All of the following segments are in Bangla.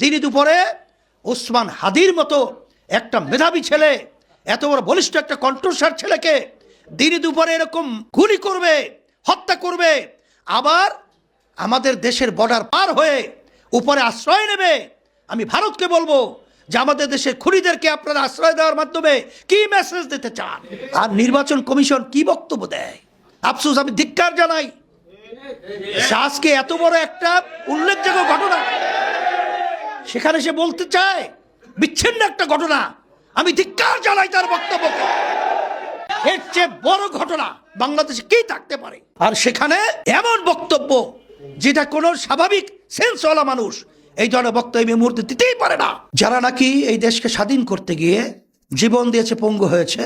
দিনই দুপুরে ওসমান হাদির মতো একটা মেধাবী ছেলে, এত বড় বলিষ্ঠ একটা কণ্ঠস্বর ছেলেকে দিনই দুপুরে এরকম গুলি করবে, হত্যা করবে, আবার আমাদের দেশের বর্ডার পার হয়ে উপরে আশ্রয় নেবে। আমি ভারতকে বলব যে আমাদের দেশের খুনিদেরকে আপনারা আশ্রয় দেওয়ার মাধ্যমে কি মেসেজ দিতে চান? আর নির্বাচন কমিশন কি বক্তব্য দেয়? আফসোস, আমি ধিক্কার জানাই। আজকে এত বড় একটা উল্লেখযোগ্য ঘটনা সেখানে সে বলতে চায়, বিচ্ছিন্ন একটা ঘটনা। আমি ধিক্কার জানাই তার বক্তব্যকে। এর চেয়ে বড় ঘটনা বাংলাদেশে কি থাকতে পারে? আর সেখানে এমন বক্তব্য যেটা কোনো স্বাভাবিক সেন্সওয়ালা মানুষ এই ধরনের বক্তব্য মুহূর্তে দিতেই পারে না। যারা নাকি এই দেশকে স্বাধীন করতে গিয়ে জীবন দিয়েছে, পঙ্গু হয়েছে,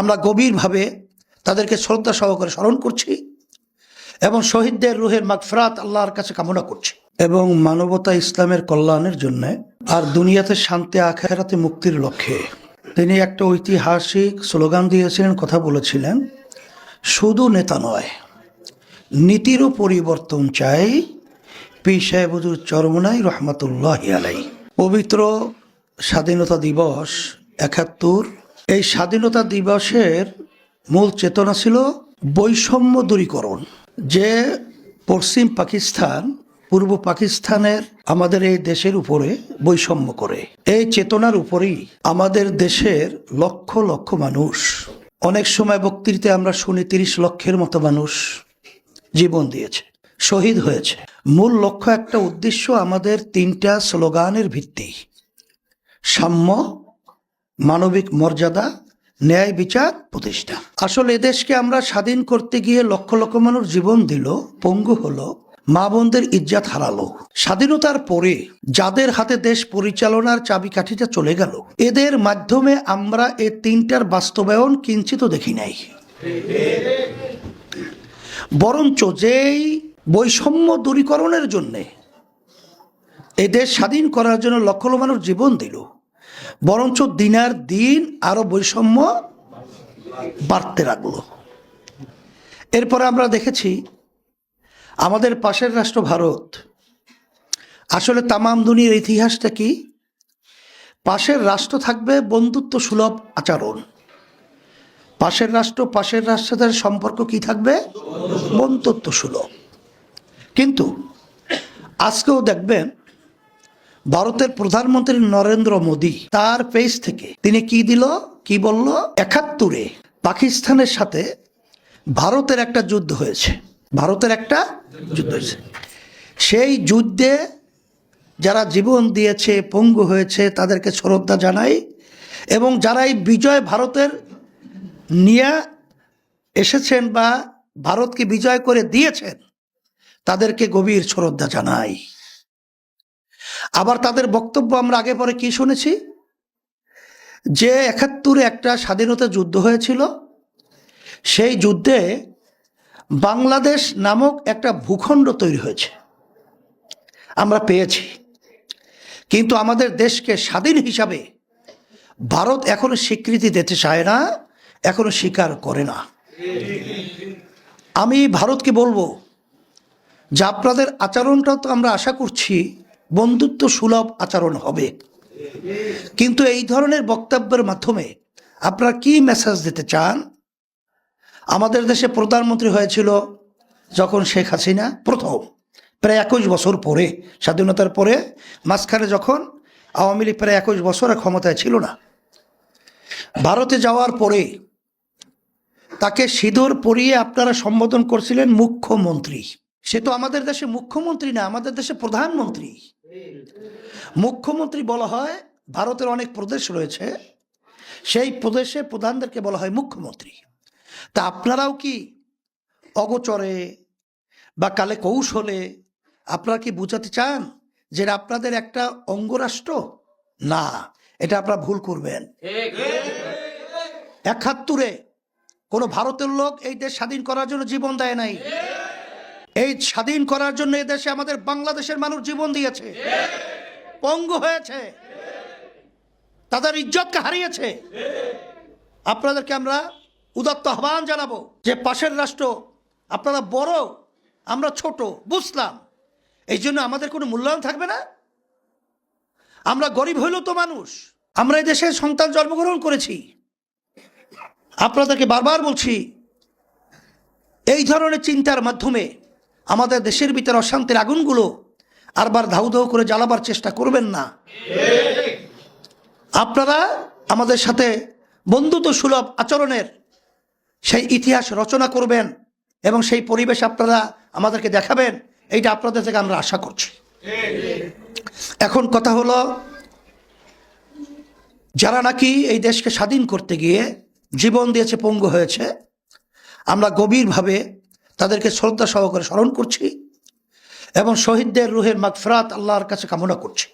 আমরা গভীরভাবে তাদেরকে শ্রদ্ধা সহকারে স্মরণ করছি এবং শহীদদের রুহের মাগফরাত আল্লাহর কাছে কামনা করছি। এবং মানবতা ইসলামের কল্যাণের জন্য আর দুনিয়াতে শান্তি, আখেরাতে মুক্তির লক্ষ্যে। তিনি একটা ঐতিহাসিক স্লোগান দিয়েছিলেন, কথা বলেছিলেন, শুধু নেতা নয়, নীতিরও পরিবর্তন চাই। পি সাহেবুজুর চরমনাই রহমতুল্লাহ আলাই পবিত্র স্বাধীনতা দিবস একাত্তর। এই স্বাধীনতা দিবসের মূল চেতনা ছিল বৈষম্য দূরীকরণ, যে পশ্চিম পাকিস্তান পূর্ব পাকিস্তানের আমাদের এই দেশের উপরে বৈষম্য করে। এই চেতনার উপরেই আমাদের দেশের লক্ষ লক্ষ মানুষ, অনেক সময় বক্তৃতে আমরা শুনি তিরিশ লক্ষের মতো মানুষ জীবন দিয়েছে, শহীদ হয়েছে। মূল লক্ষ্য একটা উদ্দেশ্য আমাদের তিনটা স্লোগানের ভিত্তি। সাম্য, মানবিক মর্যাদা, ন্যায় বিচার, প্রতিষ্ঠা। আসলে এদেশকে আমরা স্বাধীন করতে গিয়ে লক্ষ লক্ষ মানুষ জীবন দিল, পঙ্গু হলো মা বোনদের ইজ্জাত হারালো। স্বাধীনতার পরে যাদের হাতে দেশ পরিচালনার চাবিকাঠিটা চলে গেল, এদের মাধ্যমে আমরা এ তিনটার বাস্তবায়ন কিঞ্চিত দেখি নাই। বরঞ্চ যেই বৈষম্য দূরীকরণের জন্যে এই দেশ স্বাধীন করার জন্য লক্ষ মানুষ জীবন দিল, বরঞ্চ দিনার দিন আরও বৈষম্য বাড়তে লাগল। এরপরে আমরা দেখেছি আমাদের পাশের রাষ্ট্র ভারত। আসলে তামাম দুনিয়ার ইতিহাসটা কি? পাশের রাষ্ট্র থাকবে বন্ধুত্ব সুলভ আচরণ। পাশের রাষ্ট্র, পাশের রাষ্ট্রদের সম্পর্ক কি থাকবে? বন্ধুত্ব সুলভ। কিন্তু আজকেও দেখবেন ভারতের প্রধানমন্ত্রী নরেন্দ্র মোদী তার পেজ থেকে তিনি কি দিল, কি বলল? একাত্তরে পাকিস্তানের সাথে ভারতের একটা যুদ্ধ হয়েছে। ভারতের একটা যুদ্ধ হয়েছে। সেই যুদ্ধে যারা জীবন দিয়েছে, পঙ্গু হয়েছে, তাদেরকে শ্রদ্ধা জানাই এবং যারা এই বিজয় ভারতের নিয়ে এসেছেন বা ভারতকে বিজয় করে দিয়েছেন, তাদেরকে গভীর শ্রদ্ধা জানাই। আবার তাদের বক্তব্য আমরা আগে পরে কি শুনেছি? যে একাত্তরে একটা স্বাধীনতা যুদ্ধ হয়েছিল, সেই যুদ্ধে বাংলাদেশ নামক একটা ভূখণ্ড তৈরি হয়েছে। আমরা পেয়েছি। কিন্তু আমাদের দেশকে স্বাধীন হিসাবে ভারত এখনও স্বীকৃতি দিতে চায় না, এখনও স্বীকার করে না। আমি ভারতকে বলব যে আপনাদের আচরণটাও তো আমরা আশা করছি, বন্ধুত্ব সুলভ আচরণ হবে। কিন্তু এই ধরনের বক্তব্যের মাধ্যমে আপনারা কি মেসেজ দিতে চান? আমাদের দেশে প্রধানমন্ত্রী হয়েছিল যখন শেখ হাসিনা প্রথম। প্রায় একুশ বছর পরে, স্বাধীনতার পরে, মাঝখানে যখন আওয়ামী লীগ প্রায় একুশ বছর ক্ষমতায় ছিল না। ভারতে যাওয়ার পরে তাকে সিঁদুর পরিয়ে আপনারা সম্বোধন করছিলেন মুখ্যমন্ত্রী। সে তো আমাদের দেশে মুখ্যমন্ত্রী না, আমাদের দেশে প্রধানমন্ত্রী। মুখ্যমন্ত্রী বলা হয়, ভারতের অনেক প্রদেশ রয়েছে, সেই প্রদেশে প্রধানদেরকে বলা হয় মুখ্যমন্ত্রী। তা আপনারাও কি অগোচরে বা কালে কৌশলে আপনারা কি বুঝাতে চান যে আপনাদের একটা অঙ্গরাষ্ট্র? না, এটা আপনারা ভুল করবেন। একাত্তরে, কোনো ভারতের লোক এই দেশ স্বাধীন করার জন্য জীবন দেয় নাই। এই স্বাধীন করার জন্য এই দেশে আমাদের বাংলাদেশের মানুষ জীবন দিয়েছে। পঙ্গু হয়েছে। তাদের ইজ্জতকে হারিয়েছে। আপনাদেরকে আমরা উদাত্ত আহ্বান জানাব যে পাশের রাষ্ট্র, আপনারা বড়, আমরা ছোট, বুঝলাম। এই জন্য আমাদের কোনো মূল্যায়ন থাকবে না? আমরা গরিব হইলেও তো মানুষ, আমরা এই দেশে সন্তান জন্মগ্রহণ করেছি। আপনাদেরকে বারবার বলছি, এই ধরনের চিন্তার মাধ্যমে আমাদের দেশের ভিতরে অশান্তির আগুনগুলো আরবার ধাউ ধাউ করে জ্বালাবার চেষ্টা করবেন না। আপনারা আমাদের সাথে বন্ধুত্ব সুলভ আচরণের সেই ইতিহাস রচনা করবেন এবং সেই পরিবেশ আপনারা আমাদেরকে দেখাবেন, এইটা আপনাদের থেকে আমরা আশা করছি। এখন কথা হলো, যারা নাকি এই দেশকে স্বাধীন করতে গিয়ে জীবন দিয়েছে, পঙ্গু হয়েছে, আমরা গভীরভাবে তাদেরকে শ্রদ্ধা সহকারে স্মরণ করছি এবং শহীদদের রুহের মাগফরাত আল্লাহর কাছে কামনা করছি।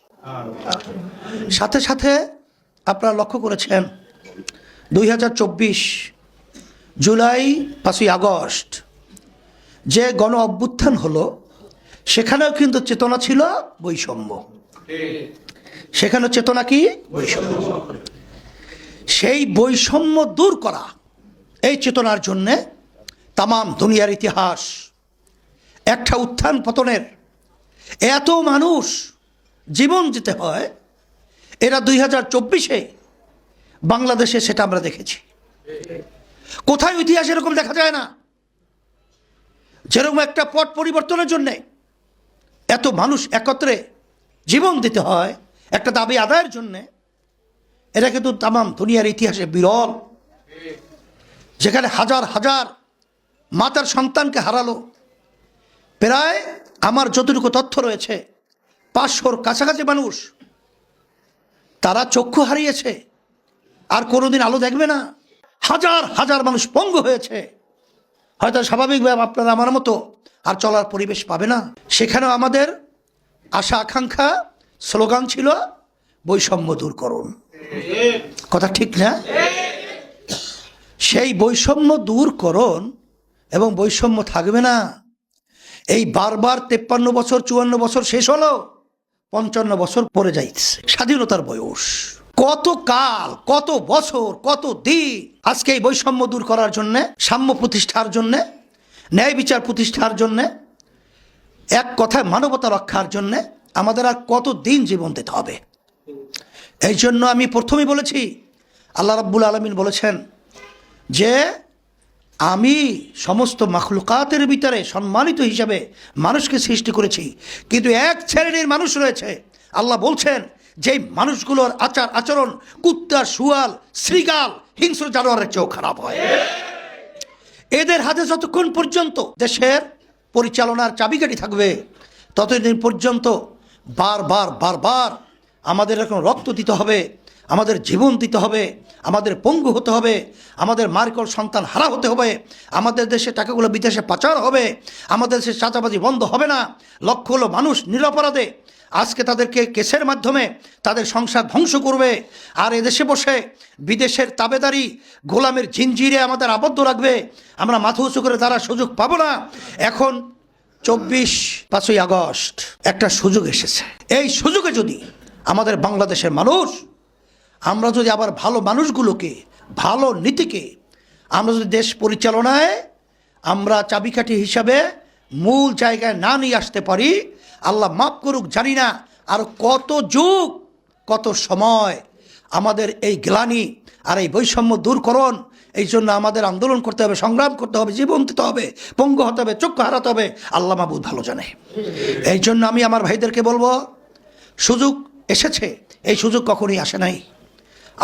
সাথে সাথে আপনারা লক্ষ্য করেছেন, দুই হাজার চব্বিশ জুলাই পাঁচই আগস্ট যে গণ অভ্যুত্থান হলো, সেখানেও কিন্তু চেতনা ছিল বৈষম্য। সেখানে চেতনা কি? বৈষম্য। সেই বৈষম্য দূর করা এই চেতনার জন্যে তামাম দুনিয়ার ইতিহাস, একটা উত্থান পতনের, এত মানুষ জীবন দিতে হয়, এরা দুই হাজার চব্বিশে বাংলাদেশে সেটা আমরা দেখেছি। কোথায় ইতিহাস এরকম দেখা যায় না? যেরকম একটা পট পরিবর্তনের জন্যে এত মানুষ একত্রে জীবন দিতে হয়, একটা দাবি আদায়ের জন্যে, এটা কিন্তু তামাম দুনিয়ার ইতিহাসে বিরল। যেখানে হাজার হাজার মাতার সন্তানকে হারালো। প্রায় আমার যতটুকু তথ্য রয়েছে, পাঁচশোর কাছাকাছি মানুষ তারা চক্ষু হারিয়েছে, আর কোনোদিন আলো দেখবে না। হাজার হাজার মানুষ পঙ্গ হয়েছে। হয়তো স্বাভাবিকভাবে আপনারা আমার মতো আর চলার পরিবেশ পাবে না। সেখানেও আমাদের আশা, আকাঙ্ক্ষা, স্লোগান ছিল, বৈষম্য দূর করুন। কথা ঠিক না? সেই বৈষম্য দূর করুন এবং বৈষম্য থাকবে না। এই বারবার তেপ্পান্ন বছর, চুয়ান্ন বছর শেষ হলো, পঞ্চান্ন বছর পরে যাইছে স্বাধীনতার বয়স। কত কাল, কত বছর, কত দিন আজকে এই বৈষম্য দূর করার জন্যে, সাম্য প্রতিষ্ঠার জন্যে, ন্যায় বিচার প্রতিষ্ঠার জন্যে, এক কথায় মানবতা রক্ষার জন্যে আমাদের আর কত দিন জীবন দিতে হবে। এই জন্য আমি প্রথমেই বলেছি, আল্লাহ রাব্বুল আলমিন বলেছেন যে, আমি সমস্ত মাখলুকাতের ভিতরে সম্মানিত হিসাবে মানুষকে সৃষ্টি করেছি, কিন্তু এক শ্রেণির মানুষ রয়েছে। আল্লাহ বলছেন যে মানুষগুলোর আচার আচরণ কুত্তা শুয়াল শ্রীগাল হিংস্র জানোয়ারের চেয়েও খারাপ হয়। এদের হাতে যতক্ষণ পর্যন্ত দেশের পরিচালনার চাবিকাঠি থাকবে, ততদিন পর্যন্ত বারবার বারবার আমাদের এখন রক্ত দিতে হবে, আমাদের জীবন দিতে হবে, আমাদের পঙ্গু হতে হবে, আমাদের মার্কল সন্তান হারা হতে হবে, আমাদের দেশে টাকাগুলো বিদেশে পাচার হবে, আমাদের দেশে চাচাবাজি বন্ধ হবে না, লক্ষ হলো মানুষ নিরপরাধে আজকে তাদেরকে কেসের মাধ্যমে তাদের সংসার ধ্বংস করবে। আর এদেশে বসে বিদেশের তাবেদারি গোলামের ঝিঞ্জিরে আমাদের আবদ্ধ রাখবে। আমরা মাথা উঁচু করে তারা সুযোগ পাবো না। এখন চব্বিশ পাঁচই আগস্ট একটা সুযোগ এসেছে। এই সুযোগে যদি আমাদের বাংলাদেশের মানুষ, আমরা যদি আবার ভালো মানুষগুলোকে, ভালো নীতিকে, আমরা যদি দেশ পরিচালনায় আমরা চাবিকাঠি হিসাবে মূল জায়গায় না নিয়ে আসতে পারি আল্লাহ মাফ করুক, জানি না আর কত যুগ, কত সময় আমাদের এই গ্লানি আর এই বৈষম্য দূরকরণ, এই জন্য আমাদের আন্দোলন করতে হবে, সংগ্রাম করতে হবে জীবন দিতে হবে, পঙ্গু হতে হবে, চক্ষু হারাতে হবে। আল্লাহ মাহবুদ ভালো জানে। এই জন্য আমি আমার ভাইদেরকে বলব, সুযোগ এসেছে, এই সুযোগ কখনই আসে নাই।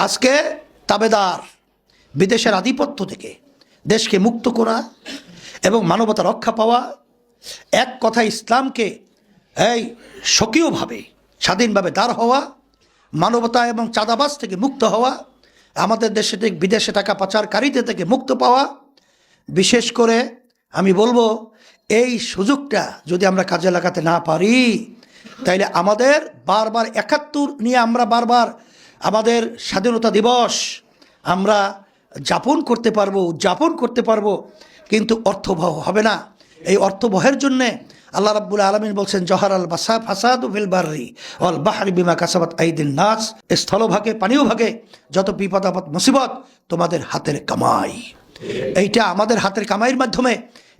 আজকে তাবেদার বিদেশের আধিপত্য থেকে দেশকে মুক্ত করা এবং মানবতা রক্ষা পাওয়া, এক কথা ইসলামকে এই স্বকীয়ভাবে, স্বাধীনভাবে দাঁড় হওয়া, মানবতা এবং চাঁদাবাজ থেকে মুক্ত হওয়া, আমাদের দেশে থেকে বিদেশে টাকা পাচারকারীদের থেকে মুক্ত পাওয়া, বিশেষ করে আমি বলব এই সুযোগটা যদি আমরা কাজে লাগাতে না পারি, তাইলে আমাদের বারবার একাত্তর নিয়ে আমরা বারবার আমাদের স্বাধীনতা দিবস আমরা যাপন করতে পারব, উদযাপন করতে পারব, কিন্তু অর্থবহ হবে না। এই অর্থবহের জন্যে আল্লাহ রাব্বুল আলমিন বলছেন, জহার আল বাসা ফাসাদ ফিল অল বাহারি বিমা কাসাবাত আইদিন নাস। স্থলভাগে, পানীয় ভাগে যত বিপদ আপদ, মুসিবত তোমাদের হাতের কামাই। এইটা আমাদের হাতের কামাইয়ের মাধ্যমে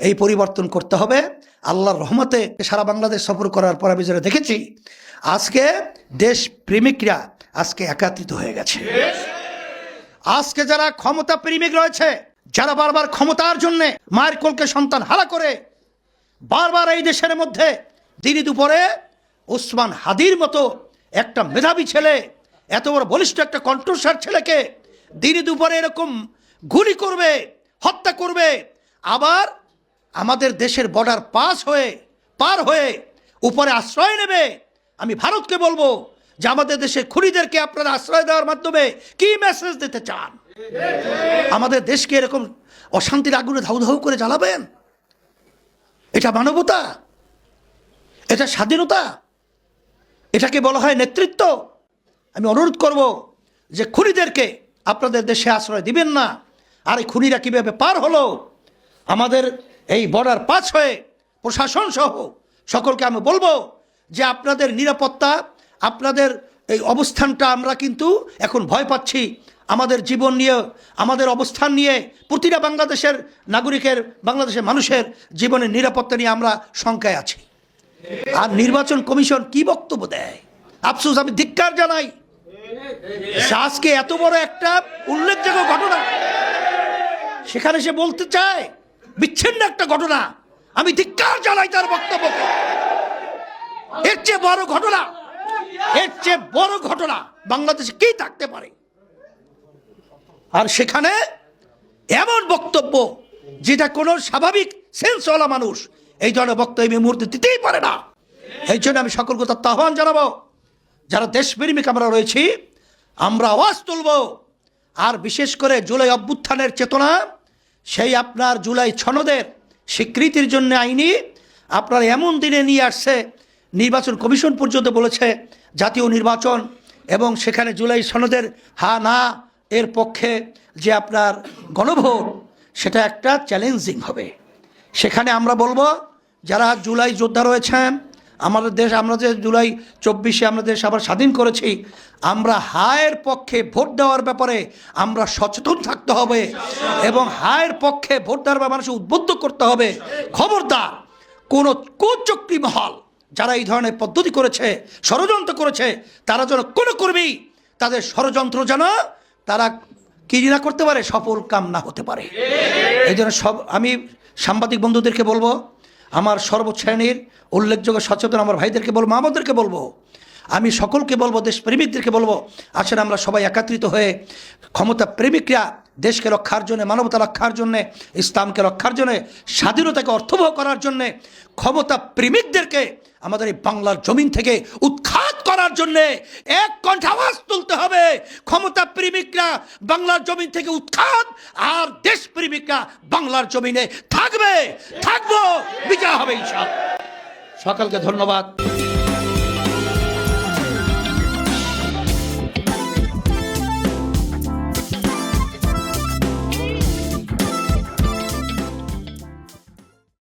এই পরিবর্তন করতে হবে। আল্লাহর রহমতে সারা বাংলাদেশ সফর করার পর আমি যেটা দেখেছি, আজকে দেশ প্রেমিকরা আজকে একাত্রিত হয়ে গেছে। আজকে যারা ক্ষমতা প্রেমিক রয়েছে, যারা বারবার ক্ষমতার জন্য মায়ের কোলকে সন্তান হারা করে বারবার এই দেশের মধ্যে দিনই দুপুরে ওসমান হাদির মতো একটা মেধাবী ছেলে, এত বড় বলিষ্ঠ একটা কণ্ঠস্বর ছেলেকে দিনই দুপুরে এরকম গুলি করবে, হত্যা করবে, আবার আমাদের দেশের বর্ডার পাস হয়ে, পার হয়ে উপরে আশ্রয় নেবে। আমি ভারতকে বলব যে আমাদের দেশের খুনিদেরকে আপনারা আশ্রয় দেওয়ার মাধ্যমে কি মেসেজ দিতে চান? আমাদের দেশকে এরকম অশান্তির আগুনে ধাউ ধাউ করে জ্বালাবেন? এটা মানবতা। এটা স্বাধীনতা। এটাকে বলা হয় নেতৃত্ব। আমি অনুরোধ করব যে খুনিদেরকে আপনাদের দেশে আশ্রয় দিবেন না। আর এই খুনিরা কীভাবে পার হলো? আমাদের এই বর্ডার পাস হয়ে প্রশাসন সহ সকলকে আমি বলব যে আপনাদের নিরাপত্তা, আপনাদের এই অবস্থানটা আমরা কিন্তু এখন ভয় পাচ্ছি। আমাদের জীবন নিয়ে, আমাদের অবস্থান নিয়ে প্রতিটা বাংলাদেশের নাগরিকের, বাংলাদেশের মানুষের জীবনের নিরাপত্তা নিয়ে আমরা শঙ্কায় আছি। আর নির্বাচন কমিশন কি বক্তব্য দেয়? আফসোস, আমি ধিক্কার জানাই। আজকে এত বড় একটা উল্লেখযোগ্য ঘটনা। সেখানে সে বলতে চায়, বিচ্ছিন্ন একটা ঘটনা। আমি ধিক্কার জানাই তার বক্তব্যকে। এর চেয়ে বড় ঘটনা, এর চেয়ে বড় ঘটনা বাংলাদেশে কি থাকতে পারে? আর সেখানে এমন বক্তব্য যেটা কোনো স্বাভাবিক সেন্সওয়ালা মানুষ এই ধরনের বক্তব্য মুহূর্তে দিতেই পারে না। এই জন্য আমি সকলকে তার আহ্বান জানাব, যারা দেশপ্রেমিক আমরা রয়েছি, আমরা আওয়াজ তুলব। আর বিশেষ করে জুলাই অভ্যুত্থানের চেতনা, সেই আপনার জুলাই ছনদের স্বীকৃতির জন্য আইনি, আপনার এমন দিনে নিয়ে আসছে, নির্বাচন কমিশন পর্যন্ত বলেছে জাতীয় নির্বাচন এবং সেখানে জুলাই সনদের হা না এর পক্ষে যে আপনার গণভোট, সেটা একটা চ্যালেঞ্জিং হবে। সেখানে আমরা বলব, যারা জুলাই যোদ্ধা রয়েছেন, আমাদের দেশ, আমরা যে জুলাই চব্বিশে আমরা দেশ আবার স্বাধীন করেছি, আমরা হায়ের পক্ষে ভোট দেওয়ার ব্যাপারে আমরা সচেতন থাকতে হবে এবং হায়ের পক্ষে ভোট দেওয়ার ব্যাপারে মানুষকে উদ্বুদ্ধ করতে হবে। খবরদার, কোনো কুচক্রী মহল যারা এই ধরনের পদ্ধতি করেছে, ষড়যন্ত্র করেছে, তারা যেন কোনো কর্মী তাদের ষড়যন্ত্র যেন তারা কি না করতে পারে? সফল কাম না হতে পারে। এই জন্য সব, আমি সাংবাদিক বন্ধুদেরকে বলব, আমার সর্বশ্রেণীর উল্লেখযোগ্য সচেতন আমার ভাইদেরকে বলব আমাদেরকে বলব, আমি সকলকে বলব, দেশপ্রেমিকদেরকে বলব, আসলে আমরা সবাই একত্রিত হয়ে ক্ষমতা প্রেমিকরা দেশকে রক্ষার জন্য, মানবতা রক্ষার জন্যে, ইসলামকে রক্ষার জন্যে, স্বাধীনতাকে অর্থবহ করার জন্যে ক্ষমতা প্রেমিকদেরকে আমাদের এই বাংলার জমিন থেকে উৎখাত করার জন্য এক কণ্ঠ আওয়াজ তুলতে হবে। ক্ষমতা প্রেমিকরা বাংলার জমিন থেকে উৎখাত, আর দেশ প্রেমিকরা বাংলার জমিনে থাকবে। থাকব, বিজয় হবে সকলকে ধন্যবাদ।